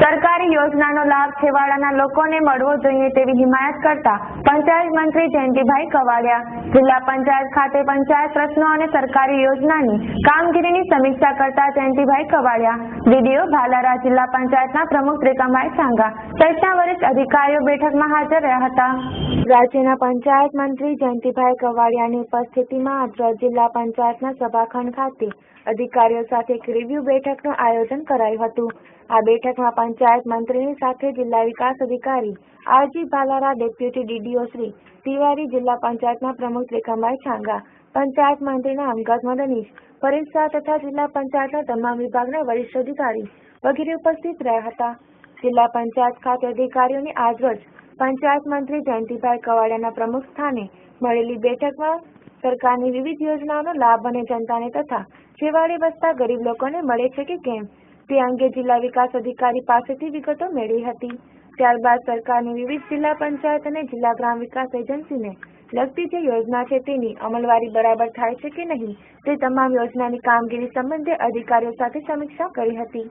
સરકારી યોજનાનો લાભ છેવાડાના લોકોને મળવો જોઈએ તેવી હિમાયત કરતા પંચાયત મંત્રી જયંતિભાઈ કવાડિયા જિલ્લા પંચાયત ખાતે પંચાયત પ્રશ્નો અને સરકારી યોજનાની કામગીરીની સમીક્ષા કરતા જયંતિભાઈ કવાડિયા. વીડીઓ ભાલારા જિલ્લા પંચાયતના પ્રમુખ ત્રિકમભાઈ સાંગા, સહિતના વરિષ્ઠ અધિકારીઓ બેઠકમાં હાજર રહ્યા હતા. રાજ્યના પંચાયત મંત્રી જયંતિભાઈ કવાડિયાની ઉપસ્થિતિમાં આજરોજ જિલ્લા પંચાયતના સભાખંડ ખાતે અધિકારીઓ સાથે એક રિવ્યુ બેઠકનું આયોજન કરાયું હતું. આ બેઠકમાં પંચાયત મંત્રીની સાથે જિલ્લા વિકાસ અધિકારી RG Bhalara deputy DDO Shri Tiwari જિલ્લા પંચાયતના પ્રમુખ રેખાભાઈ છાંગા, પંચાયત મંત્રીના અંગત મદનીશ શાહ તથા જિલ્લા પંચાયતના તમામ વિભાગના વરિષ્ઠ અધિકારી વગેરે ઉપસ્થિત રહ્યા હતા. જિલ્લા પંચાયત ખાતે અધિકારીઓની આજરોજ પંચાયત મંત્રી જયંતિભાઈ કવાડિયાના પ્રમુખ સ્થાને મળેલી બેઠકમાં સરકારની વિવિધ યોજનાઓનો લાભ અને જનતાને તથા છેવાડે વસતા ગરીબ લોકોને મળે છે કે કેમ? તે અંગે જિલ્લા વિકાસ અધિકારી પાસેથી વિગતો મેળવી હતી. ત્યારબાદ સરકારની વિવિધ જિલ્લા પંચાયત અને જિલ્લા ગ્રામ વિકાસ એજન્સીને લગતી જે યોજના છે તેની અમલવારી બરાબર થાય છે કે નહીં, તે તમામ યોજનાની કામગીરી સંબંધે અધિકારીઓ સાથે સમીક્ષા કરી હતી.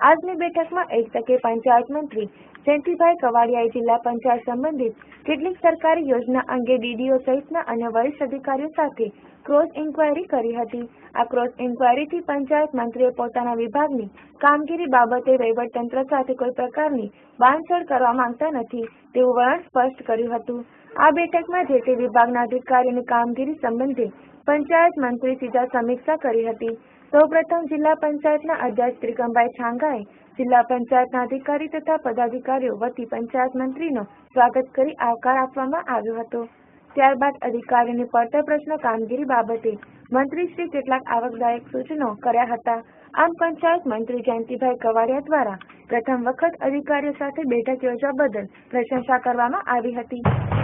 આજની બેઠકમાં એક તકે પંચાયત મંત્રી જયંતિભાઈ કવાડિયાએ જિલ્લા પંચાયત સંબંધિત કેટલીક સરકારી યોજના અંગે ડીડીઓ સહિતના અન્ય વરિષ્ઠ અધિકારીઓ સાથે ક્રોસ ઇન્ક્વાયરી કરી હતી. આ ક્રોસ ઇન્ક્વાયરીથી પંચાયત મંત્રીએ પોતાના વિભાગની કામગીરી બાબતે વહીવટતંત્ર સાથે કોઈ પ્રકારની બાંધછોડ કરવા માંગતા નથી તેવું વલણ સ્પષ્ટ કર્યું હતું. આ બેઠકમાં જે તે વિભાગના અધિકારીઓની કામગીરી સંબંધે પંચાયત મંત્રી સીધા સમીક્ષા કરી હતી. સૌપ્રથમ જિલ્લા પંચાયતના અધ્યક્ષ ત્રિકમભાઈ છાંગાએ જિલ્લા પંચાયતના અધિકારી તથા પદાધિકારીઓ વતી પંચાયત મંત્રીનો સ્વાગત કરી આવકાર આપવામાં આવ્યો હતો. ત્યારબાદ અધિકારીઓની પડતર પ્રશ્ન કામગીરી બાબતે મંત્રીશ્રી કેટલાક આવકદાયક સૂચનો કર્યા હતા. આમ પંચાયત મંત્રી જયંતિભાઈ કવાડિયા દ્વારા પ્રથમ વખત અધિકારીઓ સાથે બેઠક યોજવા બદલ પ્રશંસા કરવામાં આવી હતી.